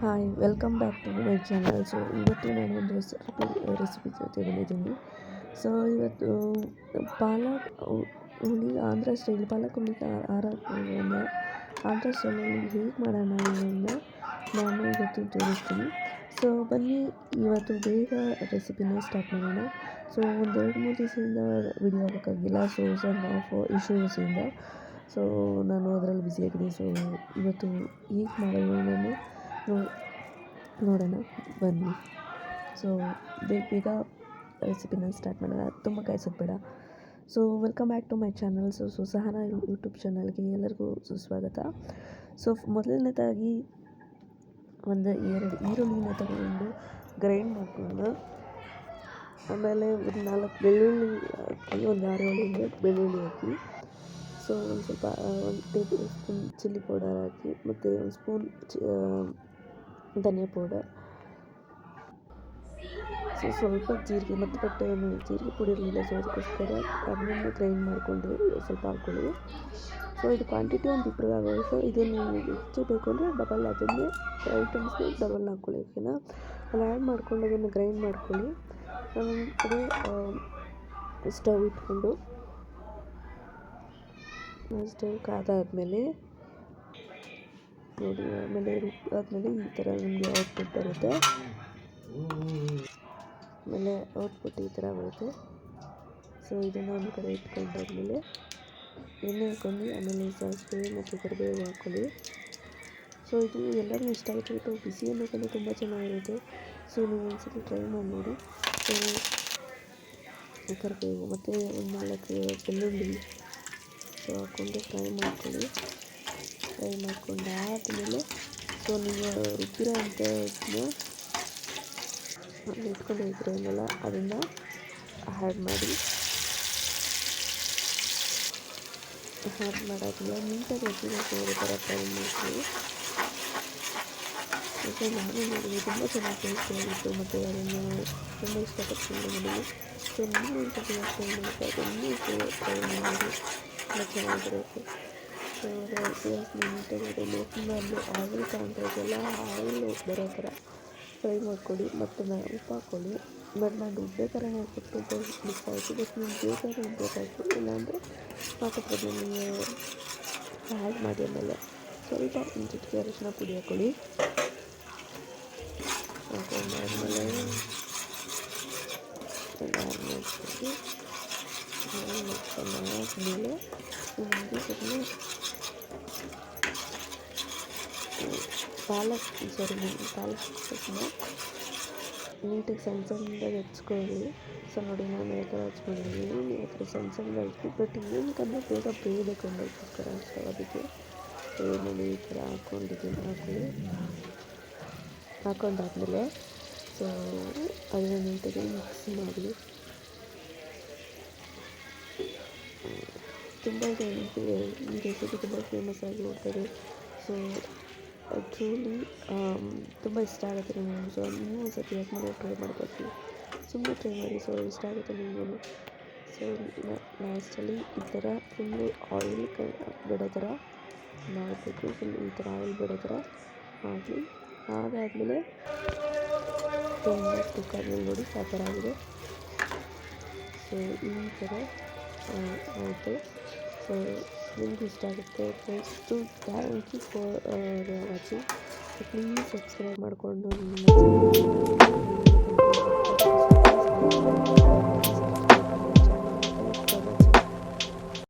Hi welcome back to my channel so ಇವತ್ತು ನಾನು ಒಂದು ರೆಸಿಪಿ ರೆಸಿಪಿ ಜೊತೆ ಬಂದಿದ್ದೀನಿ. ಸೊ ಇವತ್ತು ಪಾಲಕ್ ಹುಳಿ, ಆಂಧ್ರ ಸ್ಟೈಲ್, ಪಾಲಕ್, ಹುಳಿ ಆರೋಗ್ಯವನ್ನು ಆಂಧ್ರ ಸ್ಟೈಲಲ್ಲಿ ಹೇಗೆ ಮಾಡೋಣ ನಾನು ಇವತ್ತು ತೋರಿಸ್ತೀನಿ. ಸೊ ಬನ್ನಿ, ಇವತ್ತು ಬೇಗ ರೆಸಿಪಿನ ಸ್ಟಾರ್ಟ್ ಮಾಡೋಣ. ಸೊ ಒಂದು ಎರಡು ಮೂರು ದಿವಸದಿಂದ ವಿಡಿಯೋ ಹಾಕೋಕ್ಕಾಗಿಲ್ಲ. ಸೊ ಸಮ್ ಆಫ್ ಇಶ್ಯೂಸಿಂದ ಸೊ ನಾನು ಅದರಲ್ಲಿ ಬ್ಯುಸಿಯಾಗಿದ್ದೀನಿ ಸೊ ಇವತ್ತು ಹೇಗೆ ಮಾಡೋದು ನಾನು ನೋ- ನೋಡೋಣ, ಬನ್ನಿ. ಸೊ ಬೇಗ ಬೇಗ ರೆಸಿಪಿನ ಸ್ಟಾರ್ಟ್ ಮಾಡೋಣ. ತುಂಬ ಕಾಯಿಸೋದು ಬೇಡ so welcome back to my channel so so Sahana YouTube ಚಾನಲ್ಗೆ ಎಲ್ಲರಿಗೂ ಸುಸ್ವಾಗತ. ಸೊ ಮೊದಲನೇದಾಗಿ ಒಂದು ಎರಡು ಈರುಳ್ಳಿನ ತಗೊಂಡು ಗ್ರೈಂಡ್ ಮಾಡ್ಕೊಂಡು ಆಮೇಲೆ ಒಂದು ನಾಲ್ಕು ಬೆಳ್ಳುಳ್ಳಿ ಹಾಕಿ, ಒಂದು ಆರು ಏಳು ಬೆಳ್ಳುಳ್ಳಿ ಹಾಕಿ. ಸೊ ಒಂದು ಸ್ವಲ್ಪ ಒಂದು ಟೇಬಲ್ ಸ್ಪೂನ್ ಚಿಲ್ಲಿ ಪೌಡರ್ ಹಾಕಿ, ಮತ್ತು ಒಂದು ಸ್ಪೂನ್ ಚಿ ಧನಿಯಾ ಪೌಡರ್. ಸೊ, ಸ್ವಲ್ಪ ಜೀರಿಗೆ, ಮತ್ತು ಬಟ್ ಜೀರಿಗೆ ಪುಡಿ ಇರಲಿಲ್ಲ, ಸೊ ಅದಕ್ಕೋಸ್ಕರ ಅದನ್ನು ಗ್ರೈಂಡ್ ಮಾಡಿಕೊಂಡು ಸ್ವಲ್ಪ ಹಾಕ್ಕೊಳ್ಳಿ. ಸೊ, ಇದು ಕ್ವಾಂಟಿಟಿ ಒಂದು ಇಬ್ಬರಿಗೆ ಆಗೋದು ಸೊ ಇದನ್ನು ಹೆಚ್ಚು ಬೇಕು ಅಂದರೆ ಡಬಲ್ ಅದನ್ನೇ ಐಟಮ್ಸ್ನ ಡಬಲ್ ಹಾಕ್ಕೊಳ್ಳಿ ಓಕೆನಾ ಅಲ್ಲಿ ಆ್ಯಡ್ ಮಾಡ್ಕೊಂಡು ಅದನ್ನು ಗ್ರೈಂಡ್ ಮಾಡ್ಕೊಳ್ಳಿ. ಕಡೆ ಸ್ಟವ್ ಇಟ್ಕೊಂಡು ಸ್ಟವ್ ಕಾದಾದ್ಮೇಲೆ ನೋಡಿ, ಆಮೇಲೆ ಆದಮೇಲೆ ಈ ಥರ ನಿಮಗೆ ಔಟ್ಪುಟ್ ಬರುತ್ತೆ. ಆಮೇಲೆ ಔಟ್ಪುಟ್ ಈ ಥರ ಬರುತ್ತೆ. ಸೊ ಇದನ್ನು ಒಂದು ಕಡೆ ಇಟ್ಕೊಂಡಾದ್ಮೇಲೆ ಎಣ್ಣೆ ಹಾಕೊಂಡು ಆಮೇಲೆ ಸಾಸಿವೆ ಮತ್ತು ಕರಿಬೇವು ಹಾಕ್ಕೊಳ್ಳಿ. ಸೊ ಇದು ಎಲ್ಲರಿಗೂ ಇಷ್ಟ ಇದು ಬಿಸಿ ಅನ್ನೋಕ್ಕಂದ್ರೆ ತುಂಬ ಚೆನ್ನಾಗಿರುತ್ತೆ. ಸೊ ನೀವು ಒಂದ್ಸತಿ ಟ್ರೈ ಮಾಡಿ ನೋಡಿ. ಸೊ ಕರಿಬೇವು ಮತ್ತು ಒಂದು ನಾಲ್ಕು ಬೆಳ್ಳುಳ್ಳಿ. ಸೊ ಹಾಕ್ಕೊಂಡು ಟ್ರೈ ಮಾಡ್ಕೊಳ್ಳಿ. ಫ್ರೈ ಮಾಡ್ಕೊಂಡು, ಆದಮೇಲೆ ಸೊ ನೀವು ರುಬ್ಬಿರೋ ಅಂತ ಇಟ್ಕೊಂಡು ಇದ್ರಲ್ಲ ಅದನ್ನು ಆ್ಯಡ್ ಮಾಡಿ. ಆ್ಯಡ್ ಮಾಡಾದ್ಮೇಲೆ ನೀಟಾಗಿ ಬೇರೆ ಥರ ಟ್ರೈ ಮಾಡ್ತೀವಿ ಮತ್ತು ನಾನು ನೋಡಿದೆ ತುಂಬ ಚೆನ್ನಾಗಿ ಟೇಸ್ಟಿಯಾಗಿತ್ತು ಮತ್ತು ಅದನ್ನು ತುಂಬ ಇಷ್ಟಪಡ್ತೀನಿ ಮಾಡಿದ್ವಿ ಸೊ ನೀವು ಇಂಥ ಟ್ರೈ ಅದನ್ನು ಟ್ರೈ ಮಾಡಿ ತುಂಬ ಚೆನ್ನಾಗಿರುತ್ತೆ ಸೊ ಗ್ಯಾಸ್ ನೀಟಾಗಿ ತುಂಬ ಅಲ್ಲಿ ಆಯಿಲ್ ಕಾಣ್ತಾ ಇದೆಯಲ್ಲ ಆಯಿಲ್ ಬರೋ ಥರ ಫ್ರೈ ಮಾಡ್ಕೊಳ್ಳಿ ಮತ್ತು ನಾನು ಉಪ್ಪು ಹಾಕ್ಕೊಳ್ಳಿ ಬಟ್ ನಾನು ರುಬ್ಬೆ ಥರನೇ ಹಾಕ್ಬಿಟ್ಟು ಮಿಕ್ಸ್ ಆಯಿತು ಬಟ್ ನಿಮ್ಗೆ ಬೇಕಾದ್ರೆ ರುಬ್ಬೇಕಾಯ್ತು ಇಲ್ಲಾಂದರೆ ಹಾಕೋದ್ರಲ್ಲಿ ನೀವು ಆ್ಯಡ್ ಮಾಡಿ ಆಮೇಲೆ ಸ್ವಲ್ಪ ಒಂದು ಚಿಟಿಕೆ ಅರಿಶಿನ ಪುಡಿ ಹಾಕ್ಕೊಳ್ಳಿ ಹಾಕೊಂಡಾದ್ಮೇಲೆ ಎಲ್ಲ ಮಾಡ್ಕೊಂಡು ಮಾಡ್ಕೊಂಡಾದ್ಮೇಲೆ ನಿಮಗೆ ಸ್ವಲ್ಪ ಪಾಲಕ್ ಸಾರಿ ಪಾಲಕ್ ಸೊಪ್ಪನ್ನ ನೀಟಾಗಿ ಸಣ್ಣ ಸಣ್ಣದಾಗಿ ಹೆಚ್ಕೊಳ್ಳಿ. ಸೊ ನೋಡಿ, ನಾನು ಯಾವ ಥರ ಹಚ್ಕೊಂಡಿದ್ದೀನಿ. ನೀವು ಥರ ಸಣ್ಣ ಸಣ್ಣದಾಗಿ ಹಚ್ಕೊ ಬಟ್ ಏನಕ್ಕಂದರೆ ಬೇಗ ಬೇಯಬೇಕು ಅನ್ನೋದಕ್ಕೋಸ್ಕರ ಸೊ ಅದಕ್ಕೆ ನೋಡಿ, ಈ ಥರ ಹಾಕ್ಕೊಂಡಿದ್ದೀನಿ ಹಾಕೊಳ್ಳಿ. ಹಾಕೊಂಡಾದ್ಮೇಲೆ, ಸೊ ಅದನ್ನು ನೀಟಾಗಿ ಮಿಕ್ಸ್ ಮಾಡಿ. ತುಂಬ ಈ ರೆಸಿಪಿ ತುಂಬ ಫೇಮಸ್ ಆಗಿ ಸೊ ಟ್ರೂಲಿ ತುಂಬ ಇಷ್ಟ ಆಗುತ್ತೆ ನಿಮಗೆ ಸೊ ನೀವು ಒಂದು ಯಾಕೆ ಟ್ರೈ ಮಾಡ್ಬೇಕು. ಸುಮ್ಮನೆ ಟ್ರೈ ಮಾಡಿ ಸೊ ಇಷ್ಟ ಆಗುತ್ತೆ ನಿಮಗೂ ಸೊ ಲಾಸ್ಟಲ್ಲಿ ಈ ಥರ ಫುಲ್ಲು ಆಯಿಲ್ ಕ, ಬಿಡೋ ಥರ ಮಾಡಬೇಕು. ಫುಲ್ ಈ ಥರ ಆಯಿಲ್ ಬಿಡೋ ಥರ ಮಾಡಿ ಅದಾದಮೇಲೆ ಕುಕ್ಕರ್ನಲ್ಲಿ ನೋಡಿ, ಆ ಥರ ಆಗಿದೆ. ಸೊ ಈ ಥರ ಆಯಿತು ಸೊ ನಿಮ್ಗೆ ಇಷ್ಟ ಆಗುತ್ತೆ so thank you for watching please subscribe ಮಾಡಿಕೊಂಡು ನಿಮ್ಮ